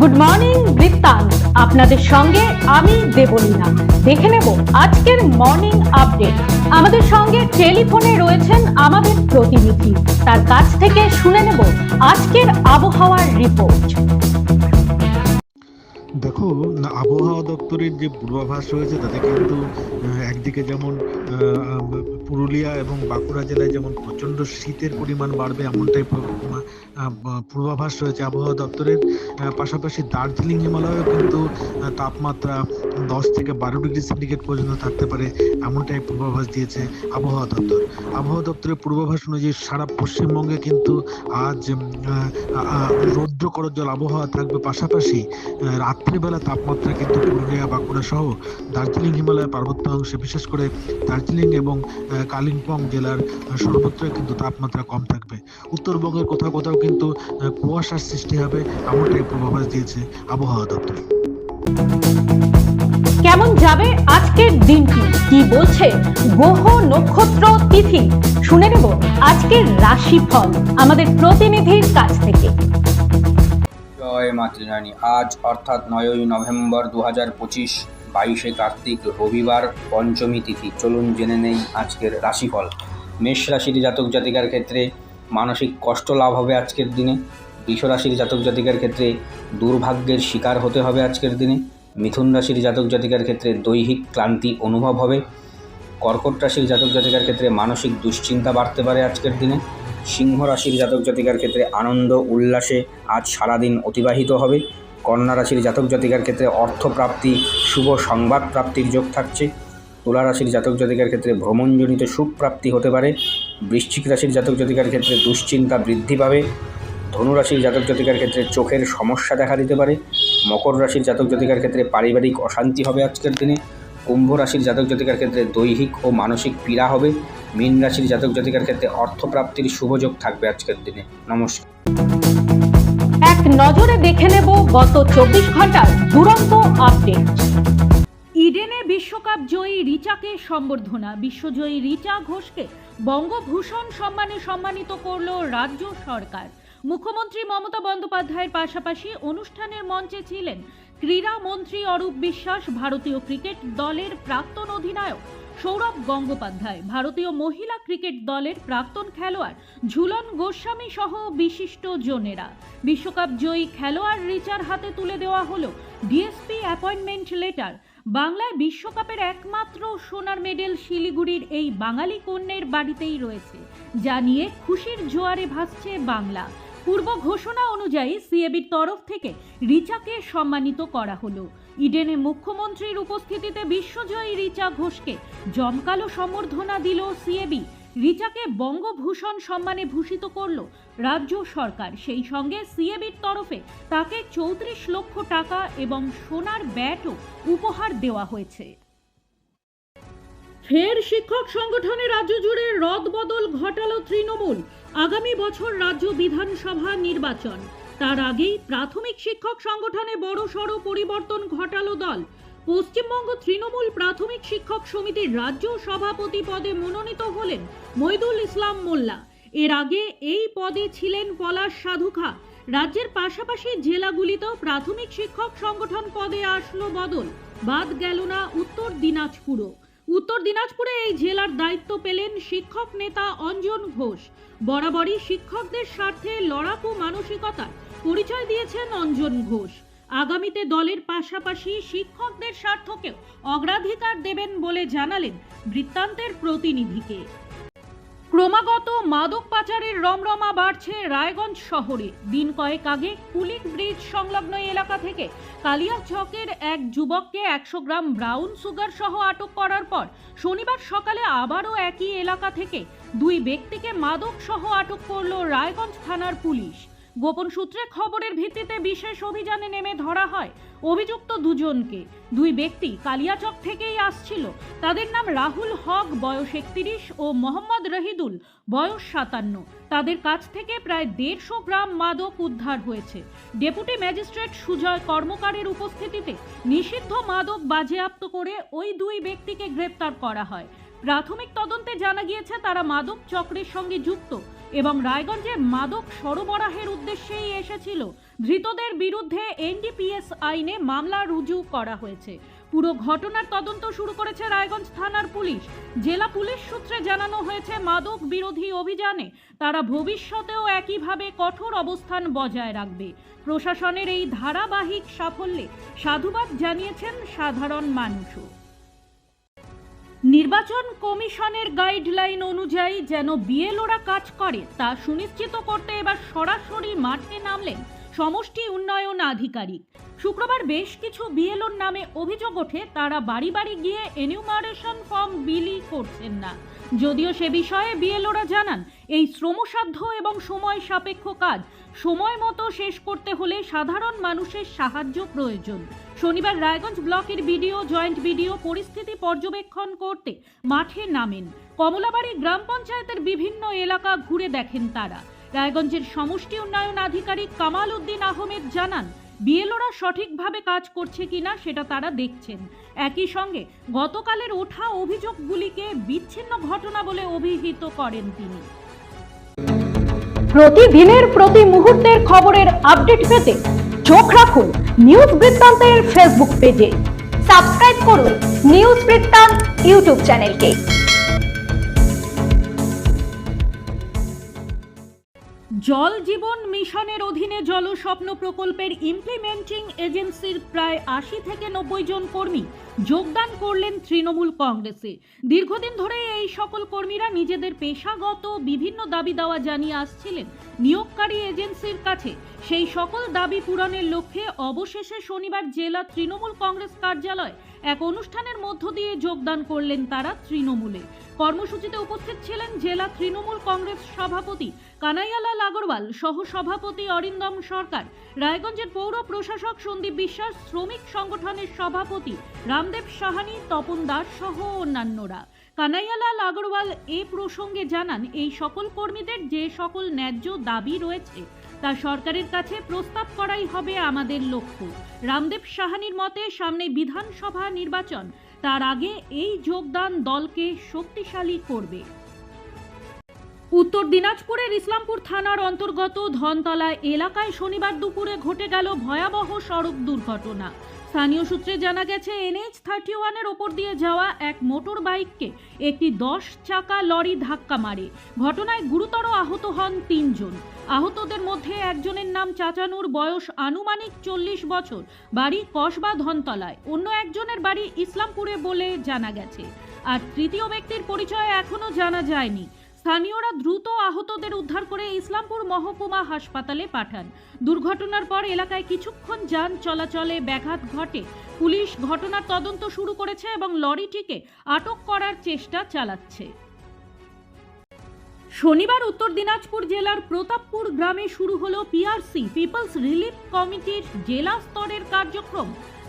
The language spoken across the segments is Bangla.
গুড মর্নিং বৃত্তান্ত আপনাদের সঙ্গে আমি দেবলীনা। দেখে নেব আজকের মর্নিং আপডেট আমাদের সঙ্গে টেলিফোনে রয়েছেন আমাদের প্রতিনিধি। তার কাছ থেকে শুনে নেব আজকের আবহাওয়ার রিপোর্ট দেখো আবহাওয়া দপ্তরের যে পূর্বাভাস রয়েছে, তাতে কিন্তু একদিকে যেমন পুরুলিয়া এবং বাঁকুড়া জেলায় যেমন প্রচণ্ড শীতের পরিমাণ বাড়বে, এমনটাই পূর্বাভাস রয়েছে আবহাওয়া দপ্তরের। পাশাপাশি দার্জিলিং, হিমালয়েও কিন্তু তাপমাত্রা দশ থেকে বারো ডিগ্রি সেন্টিগ্রেড পর্যন্ত থাকতে পারে, এমনটাই পূর্বাভাস দিয়েছে আবহাওয়া দপ্তর। আবহাওয়া দপ্তরের পূর্বাভাস অনুযায়ী সারা পশ্চিমবঙ্গে কিন্তু আজ রৌদ্র করজ্জ্বল আবহাওয়া থাকবে পাশাপাশি রাত্রিবেলা তাপমাত্রা কিন্তু পুরুলিয়া বাঁকুড়া সহ দার্জিলিং হিমালয় পার্বত্য অংশে বিশেষ করে দার্জিলিং এবং কালিম্পং জেলার আহ, সর্বত্রই কিন্তু তাপমাত্রা কম থাকবে। উত্তরবঙ্গের কোথাও কোথাও কিন্তু কুয়াশার সৃষ্টি হবে এমনটাই পূর্বাভাস দিয়েছে আবহাওয়া দপ্তর। কেমন যাবে আজকের দিনটি? কি বলছে গ্রহ নক্ষত্র তিথি? শুনে নেব আজকের রাশিফল আমাদের প্রতিনিধির কাছ থেকে। জয় মাতৃরানী আজ অর্থাৎ নয়ই নভেম্বর দু হাজার পঁচিশ, বাইশে কার্তিক রবিবার পঞ্চমী তিথি। চলুন জেনে নেই আজকের রাশিফল। মেষ রাশির জাতক জাতিকার ক্ষেত্রে মানসিক কষ্ট লাভ হবে আজকের দিনে। রাশির জাতক জাতিকার ক্ষেত্রে দুর্ভাগ্যের শিকার হতে হবে আজকের দিনে। মিথুন রাশির জাতক জাতিকার ক্ষেত্রে দৈহিক ক্লান্তি অনুভব হবে। কর্কট রাশির জাতক জাতিকার ক্ষেত্রে মানসিক দুশ্চিন্তা বাড়তে পারে আজকের দিনে। সিংহ রাশির জাতক জাতিকার ক্ষেত্রে আনন্দ, উল্লাসে আজ সারাদিন অতিবাহিত হবে। কন্যা রাশির জাতক জাতিকার ক্ষেত্রে অর্থপ্রাপ্তি, শুভ সংবাদ প্রাপ্তির যোগ থাকছে। তুলা রাশির জাতক জাতিকার ক্ষেত্রে ভ্রমণজনিত সুখ প্রাপ্তি হতে পারে। বৃশ্চিক রাশির জাতক জাতিকার ক্ষেত্রে দুশ্চিন্তা বৃদ্ধি পাবে। ধনু রাশির জাতক জাতিকার ক্ষেত্রে চোখের সমস্যা দেখা দিতে পারে। মকর রাশির জাতক জাতিকার ক্ষেত্রে পারিবারিক অশান্তি হবে আজকের দিনে। কুম্ভ রাশির জাতক জাতিকার ক্ষেত্রে দৈহিক ও মানসিক পীড়া হবে। মীন রাশির জাতক জাতিকার ক্ষেত্রে অর্থপ্রাপ্তির শুভযোগ থাকবে আজকের দিনে। নমস্কার। এক নজরে দেখে নেব গত চব্বিশ ঘণ্টার দুরন্ত আপডেট। ইডেনে বিশ্বকাপ জয়ী রিচাকে সম্বর্ধনা। বিশ্বজয়ী রিচা ঘোষকে বঙ্গভূষণ সম্মানে সম্মানিত করল রাজ্য সরকার। মুখ্যমন্ত্রী মমতা বন্দ্যোপাধ্যায়ের পাশাপাশি অনুষ্ঠানের মঞ্চে ছিলেন ক্রীড়া মন্ত্রী অরূপ বিশ্বাস, ভারতীয় ক্রিকেট দলের প্রাক্তন অধিনায়ক সৌরভ গঙ্গোপাধ্যায়, ভারতীয় মহিলা ক্রিকেট দলের প্রাক্তন খেলোয়াড় ঝুলন গোস্বামী সহ বিশিষ্ট জনেরা। বিশ্বকাপ জয়ী খেলোয়াড় রিচার হাতে তুলে দেওয়া হলো ডিএসপি অ্যাপয়েন্টমেন্ট লেটার। বাংলায় বিশ্বকাপের একমাত্র সোনার মেডেল শিলিগুড়ির এই বাঙালি কন্যের বাড়িতেই রয়েছে, যা নিয়ে খুশির জোয়ারে ভাসছে বাংলা। পূর্ব ঘোষণা অনুযায়ী সিএবির তরফ থেকে রিচাকে সম্মানিত করা হলো। ইডেনে মুখ্যমন্ত্রীর উপস্থিতিতে বিশ্বজয়ী রিচা ঘোষকে জমকালো সম্বর্ধনা দিল সিএবি। রিচাকে বঙ্গভূষণ সম্মানে ভূষিত করল রাজ্য সরকার। সেই সঙ্গে সিএবির তরফে তাকে চৌত্রিশ লক্ষ টাকা এবং সোনার ব্যাটও উপহার দেওয়া হয়েছে। ফের শিক্ষক সংগঠনে রাজ্য জুড়ে রদবদল ঘটালো তৃণমূল। আগামী বছর রাজ্য বিধানসভা নির্বাচন। তার আগেই প্রাথমিক শিক্ষক সংগঠনে বড় সড় পরিবর্তন ঘটালো দল। পশ্চিমবঙ্গ তৃণমূল প্রাথমিক শিক্ষক সমিতির রাজ্য সভাপতি পদে মনোনীত হলেন মইদুল ইসলাম মোল্লা। এর আগে এই পদে ছিলেন পলাশ সাধুখা রাজ্যের পাশাপাশি জেলাগুলিতেও প্রাথমিক শিক্ষক সংগঠন পদে আসলো বদল। বাদ গেল না উত্তর দিনাজপুরও। উত্তর দিনাজপুরে এই জেলার দায়িত্ব পেলেন শিক্ষক নেতা অঞ্জন ঘোষ। বরাবরই শিক্ষকদের স্বার্থে লড়াকু মানসিকতার পরিচয় দিয়েছেন অঞ্জন ঘোষ। আগামীতে দলের পাশাপাশি শিক্ষকদের স্বার্থকেও অগ্রাধিকার দেবেন বলে জানালেন বৃত্তান্তের প্রতিনিধিকে। ক্রমাগত মাদক পাচারের রমরমা বাড়ছে রায়গঞ্জ শহরে। দিন কয়েক আগে কুলিক ব্রিজ সংলগ্ন এলাকা থেকে কালিয়াচকের এক যুবককে একশো গ্রাম ব্রাউন সুগার সহ আটক করার পর শনিবার সকালে আবারও একই এলাকা থেকে দুই ব্যক্তিকে মাদক সহ আটক করল রায়গঞ্জ থানার পুলিশ। গোপন সূত্রে খবরের ভিত্তিতে বিশেষ অভিযানে নেমে ধরা হয়। অভিযুক্ত দুজনকে। দুই ব্যক্তি কালিয়াচক থেকেই আসছিল। তাদের নাম রাহুল হক, বয়স একত্রিশ, ও মোহাম্মদ রহিদুল, বয়স সাতান্ন। তাদের কাছ থেকে প্রায় দেড়শো গ্রাম মাদক উদ্ধার হয়েছে। ডেপুটি ম্যাজিস্ট্রেট সুজয় কর্মকারের উপস্থিতিতে নিষিদ্ধ মাদক বাজেয়াপ্ত করে ওই দুই ব্যক্তিকে গ্রেপ্তার করা হয়। প্রাথমিক তদন্তে জানা গিয়েছে, তারা মাদক চক্রের সঙ্গে যুক্ত এবং রায়গঞ্জে মাদক সরবরাহের উদ্দেশ্যেই এসেছিল। ধৃতদের বিরুদ্ধে এনডিপিএস আইনে মামলা রুজু করা হয়েছে। পুরো ঘটনার তদন্ত শুরু করেছে রায়গঞ্জ থানার পুলিশ। জেলা পুলিশ সূত্রে জানানো হয়েছে, মাদক বিরোধী অভিযানে তারা ভবিষ্যতেও একইভাবে কঠোর অবস্থান বজায় রাখবে। প্রশাসনের এই ধারাবাহিক সাফল্যে সাধুবাদ জানিয়েছেন সাধারণ মানুষও। নির্বাচন কমিশনের গাইডলাইন অনুযায়ী যেন বিএলওরা কাজ করে, তা সুনিশ্চিত করতে এবার সরাসরি মাঠে নামলেন সমষ্টি উন্নয়ন আধিকারিক। শুক্রবার বেশ কিছু বিএলওর নামে অভিযোগ ওঠে, তারা বাড়ি বাড়ি গিয়ে এনিউমারেশন ফর্ম বিলি করছেন না। যদিও সে বিষয়ে বিএলওরা জানান, এই শ্রমসাধ্য এবং সময় সাপেক্ষ কাজ, সময় মতো শেষ করতে হলে সাধারণ মানুষের সাহায্য প্রয়োজন। শনিবার রায়গঞ্জ ব্লকের বিডিও, জয়েন্ট বিডিও পরিস্থিতি পর্যবেক্ষণ করতে মাঠে নামেন। কমলাবাড়ি গ্রাম পঞ্চায়েতের বিভিন্ন এলাকা ঘুরে দেখেন তারা। রায়গঞ্জের সমষ্টি উন্নয়ন আধিকারিক কামাল উদ্দিন আহমেদ জানান বিএলওরা সঠিকভাবে কাজ করছে কিনা সেটা তারা দেখছেন। একই সঙ্গে গতকালের ওঠা অভিযোগগুলিকে বিচ্ছিন্ন ঘটনা বলে অভিহিত করেন তিনি। প্রতিদিনের প্রতি মুহূর্তের খবরের আপডেট পেতে চোখ রাখুন নিউজ বৃত্তান্তের ফেসবুক পেজে। সাবস্ক্রাইব করুন নিউজ বৃত্তান্ত ইউটিউব চ্যানেলকে। জল জীবন মিশনের অধীনে জলস্বপ্ন প্রকল্পের ইমপ্লিমেন্টিং এজেন্সির প্রায় আশি থেকে নব্বই জন কর্মী যোগদান করলেন তৃণমূল কংগ্রেসে। দীর্ঘদিন ধরে এই সকল কর্মীরা নিজেদের পেশাগত বিভিন্ন দাবি দাওয়া জানিয়ে আসছিলেন নিয়োগকারী এজেন্সির কাছে। সেই সকল দাবি পূরণের লক্ষ্যে অবশেষে শনিবার জেলা তৃণমূল কংগ্রেস কার্যালয় এক অনুষ্ঠানের মধ্য দিয়ে যোগদান করলেন তারা তৃণমূলে। কর্মসূচিতে উপস্থিত ছিলেন জেলা তৃণমূল কংগ্রেস সভাপতি কানাইয়ালাল আগরওয়াল সহ সভাপতি অরিন্দম সরকার, রায়গঞ্জের পৌর প্রশাসক সন্দীপ বিশ্বাস, শ্রমিক সংগঠনের সভাপতি রামদেব সাহানি, তপন দাস সহ অন্যান্যরা। কানাইয়ালাল আগরওয়াল এ প্রসঙ্গে জানান, এই সকল কর্মীদের যে সকল ন্যায্য দাবি রয়েছে তা সরকারের কাছে প্রস্তাব করাই হবে আমাদের লক্ষ্য। রামদেব সাহানির মতে, সামনে বিধানসভা নির্বাচন, তার আগে এই যোগদান দলকে শক্তিশালী করবে। উত্তর দিনাজপুরের ইসলামপুর থানার অন্তর্গত ধনতলা এলাকায় শনিবার দুপুরে ঘটে গেল ভয়াবহ সড়ক দুর্ঘটনা। স্থানীয় সূত্রে জানা গেছে, এনএইচ থার্টি ওয়ানের ওপর দিয়ে যাওয়া এক মোটর বাইককে একটি দশ চাকা লরি ধাক্কা মারে। ঘটনায় গুরুতর আহত হন তিনজন। আহতদের মধ্যে একজনের নাম চাচানুর বয়স আনুমানিক চল্লিশ বছর। বাড়ি কসবা ধনতলায়। অন্য একজনের বাড়ি ইসলামপুরে বলে জানা গেছে। আর তৃতীয় ব্যক্তির পরিচয় এখনও জানা যায়নি। স্থানীয়রা দ্রুত আহতদের উদ্ধার করে ইসলামপুর মহকুমা হাসপাতালে পাঠান। দুর্ঘটনার পর এলাকায় কিছুক্ষণ যান চলাচলে ব্যাঘাত ঘটে। পুলিশ ঘটনার তদন্ত শুরু করেছে এবং লরিটিকে আটক করার চেষ্টা চালাচ্ছে। শনিবার উত্তর দিনাজপুর জেলার প্রতাপপুর গ্রামে শুরু হল পিআরসি পিপলস রিলিফ কমিটির জেলা স্তরের কার্যক্রম।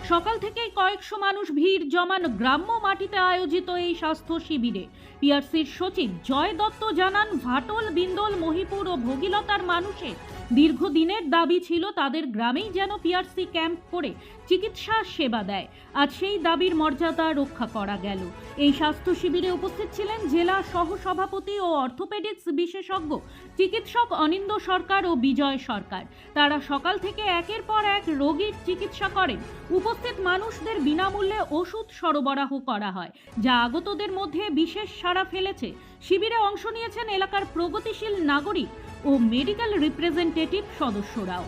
সকাল থেকেই কয়েকশো মানুষ ভিড় জমান গ্রাম্য মাটিতে আয়োজিত এই স্বাস্থ্য শিবিরে। পিআরসির সচিব জয় দত্ত জানান, ভাটল, বিন্দল, মহিপুর ও ভগীলতার মানুষের দীর্ঘদিনের দাবি ছিল তাদের গ্রামেই যেন পিআরসি ক্যাম্প করে চিকিৎসা সেবা দেয়। আজ সেই দাবির মর্যাদা রক্ষা করা গেল। এই স্বাস্থ্য শিবিরে উপস্থিত ছিলেন জেলা সহসভাপতি ও অর্থোপেডিক্স বিশেষজ্ঞ, চিকিৎসক অনিন্দ সরকার ও বিজয় সরকার। তারা সকাল থেকে একের পর এক রোগীর চিকিৎসা করেন। উপস্থিত মানুষদের বিনামূল্যে ওষুধ সরবরাহ করা হয়, যা আগতদের মধ্যে বিশেষ সাড়া ফেলেছে। শিবিরে অংশ নিয়েছেন এলাকার প্রগতিশীল নাগরিক ও মেডিকেল রিপ্রেজেন্টেটিভ সদস্যরাও।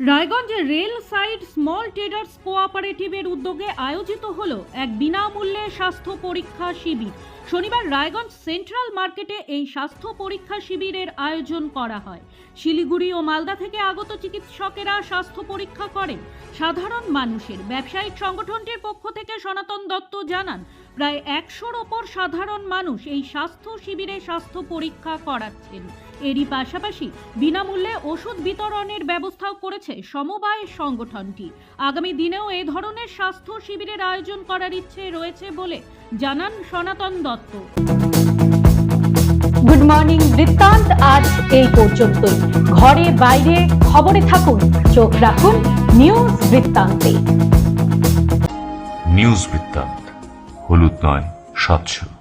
রায়গঞ্জে রেল সাইড স্মল ট্রেডার্স কোঅপারেটিভের উদ্যোগে আয়োজিত হলো এক বিনামূল্যে স্বাস্থ্য পরীক্ষা শিবির। শনিবার রায়গঞ্জ সেন্ট্রাল মার্কেটে এই স্বাস্থ্য পরীক্ষা শিবিরের আয়োজন করা হয়। শিলিগুড়ি ও মালদা থেকে আগত চিকিৎসকেরা স্বাস্থ্য পরীক্ষা করেন। সাধারণ মানুষের, ব্যবসায়িক সংগঠনটির পক্ষ থেকে সনাতন দত্ত জানান প্রায় একশোর ওপর সাধারণ মানুষ এই স্বাস্থ্য শিবিরে স্বাস্থ্য পরীক্ষা করাচ্ছেন। এরই পাশাপাশি বিনামূল্যে ওষুধ বিতরণের ব্যবস্থাও করেছে সমবায় সংগঠনটি। আগামী দিনেও এ ধরনের স্বাস্থ্য শিবিরের আয়োজন করার ইচ্ছে রয়েছে বলে জানান সনাতন দত্ত। গুড মর্নিং বৃত্তান্ত। আজ এই পর্যন্তই। ঘরে বাইরে খবরে থাকুন চোখ রাখুন। নিউজ বৃত্তান্তে। নিউজ বৃত্তান্ত। হলুদ নয় স্বচ্ছ।